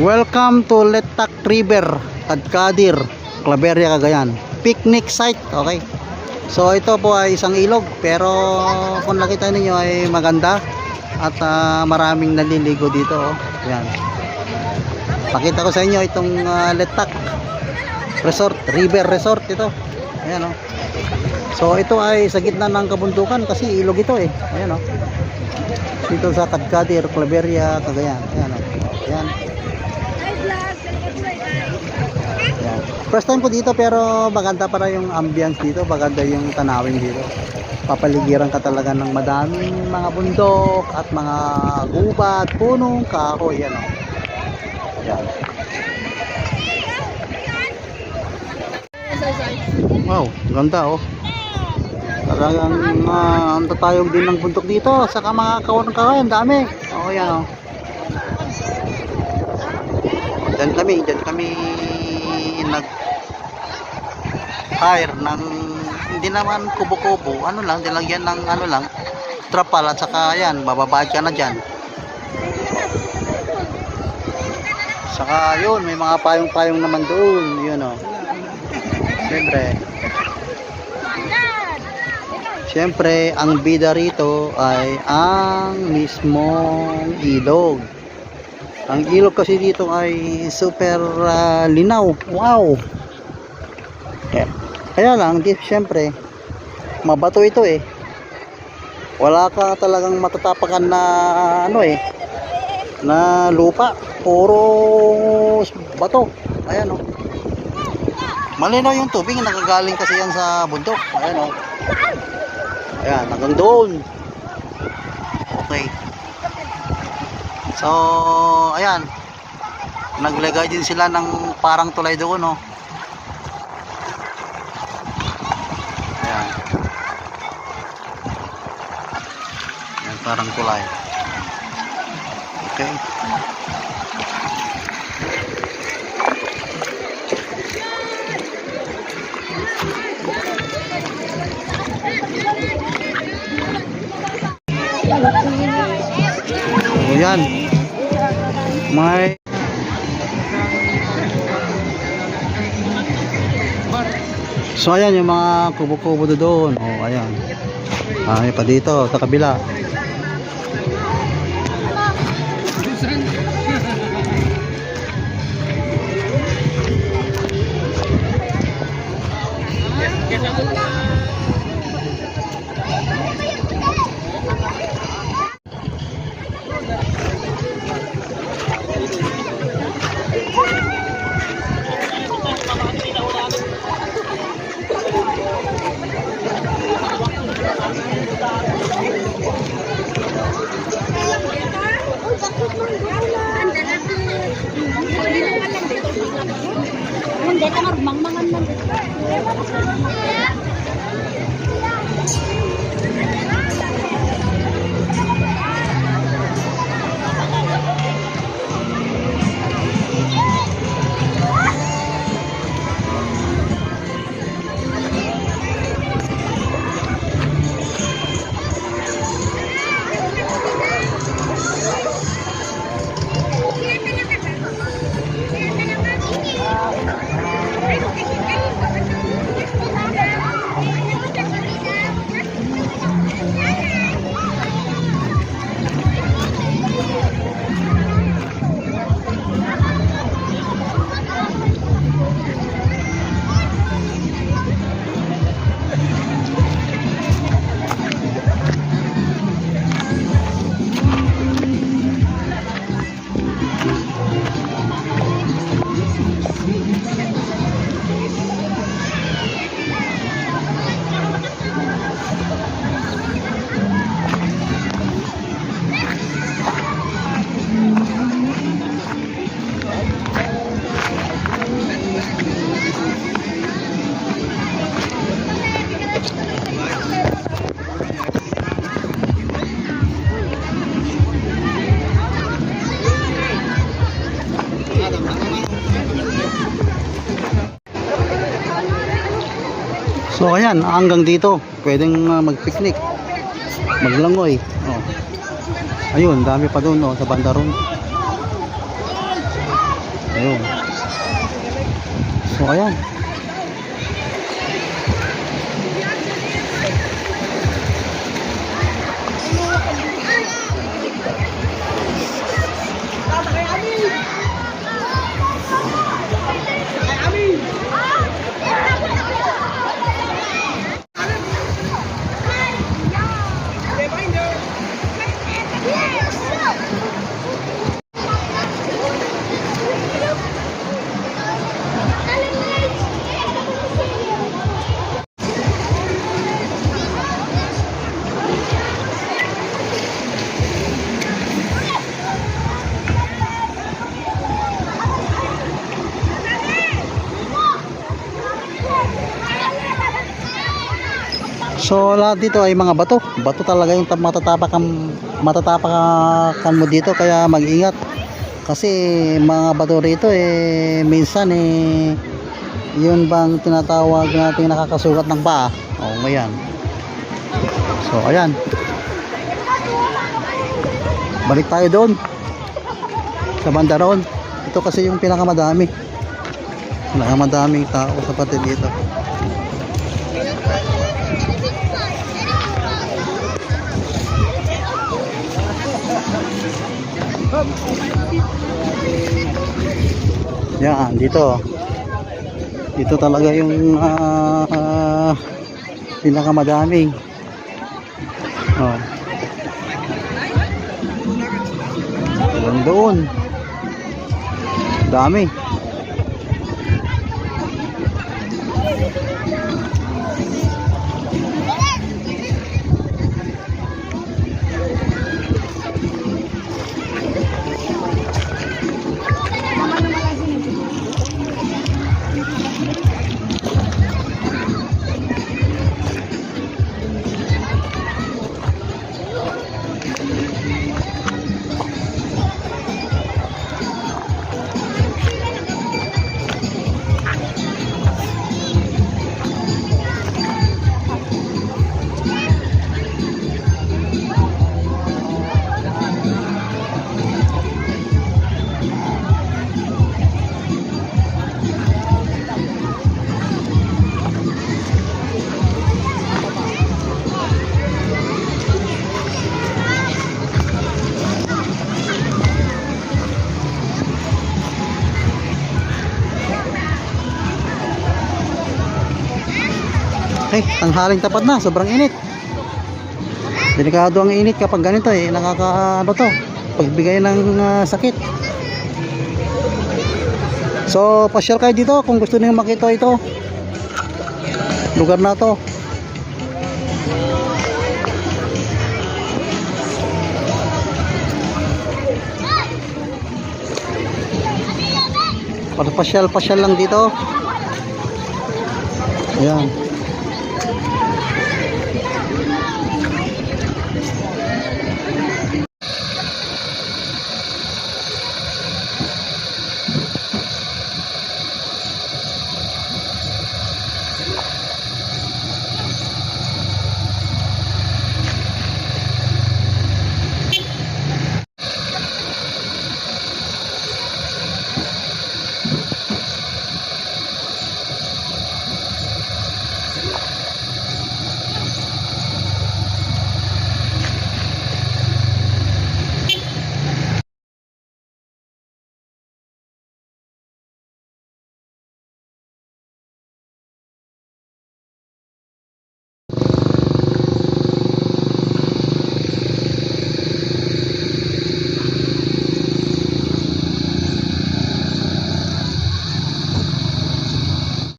Welcome to Letak River, Kadkadir, Claveria, Cagayan. Picnic site, okay. So ito po ay isang ilog pero kung nakita ninyo ay maganda at ah, maraming naliligo dito. Oh. Yan. Pakita ko sa inyo itong ah, Letak Resort, River Resort ito. Ayan oh. So ito ay sa gitna ng kabundukan kasi ilog ito eh. Ayan oh. Dito sa Kadkadir, Claveria, Cagayan. Ayan oh. Ayan. Ayan. First time ko dito pero maganda para yung ambience dito, maganda yung tanawin dito. Papaligiran ka talaga ng madaming mga bundok at mga gubat, punong kahoy, yan o. Yan. Wow, ganda oh. Talagang uh, ang tatayog din ng bundok dito, saka mga kawan kahoy, ang dami. Oh, yan oh. Diyan kami, diyan kami nag hire ng hindi naman kubo-kubo, ano lang, dilagyan ng ano lang, trapal at saka yan, bababad ka na dyan. Saka yun, may mga payong-payong naman doon, yun o. Siyempre, siyempre, ang bida rito ay ang mismong ilog. Ang ilog kasi dito ay super ah, linaw. Wow! Kaya, kaya lang, di, syempre, mabato ito eh. Wala ka talagang matatapakan na ano eh, na lupa. Puro bato. Ayan oh. Malinaw yung tubig, nakagaling kasi yan sa bundok. Ayan oh. Ayan, hanggang doon. Okay. So, ayan. Naglagay din sila ng parang tulay doon, no. Ayan. Ayan, parang tulay. Okay. Ayan. May So ayan yung mga kubo-kubo doon. Oh, ayan. Ah, pa dito sa kabila. Hindi, tangar mangmangan man. So ayan, hanggang dito, pwedeng uh, mag-picnic, maglangoy. Oh. Ayun, dami pa doon oh, sa banda ron. Ayun. So, ayan. So lahat dito ay mga bato. Bato talaga yung tam- matatapakan matatapakan mo dito kaya mag-ingat. Kasi mga bato rito eh minsan eh yun bang tinatawag natin nakakasugat ng paa. O ngayon. So ayan. Balik tayo doon. Sa banda roon. Ito kasi yung pinakamadami. Pinakamadaming tao sa pati dito. Yan, dito. Dito talaga yung ah, ah, pinakamadaming. Oh. Doon. Dami. Eh, tanghaling tapat na, sobrang init. Delikado ang init kapag ganito eh, nakaka to, pagbigay ng ah, sakit. So, pasyal kayo dito kung gusto niyo makita ito. Lugar na to. Para pasyal-pasyal lang dito. Ayan.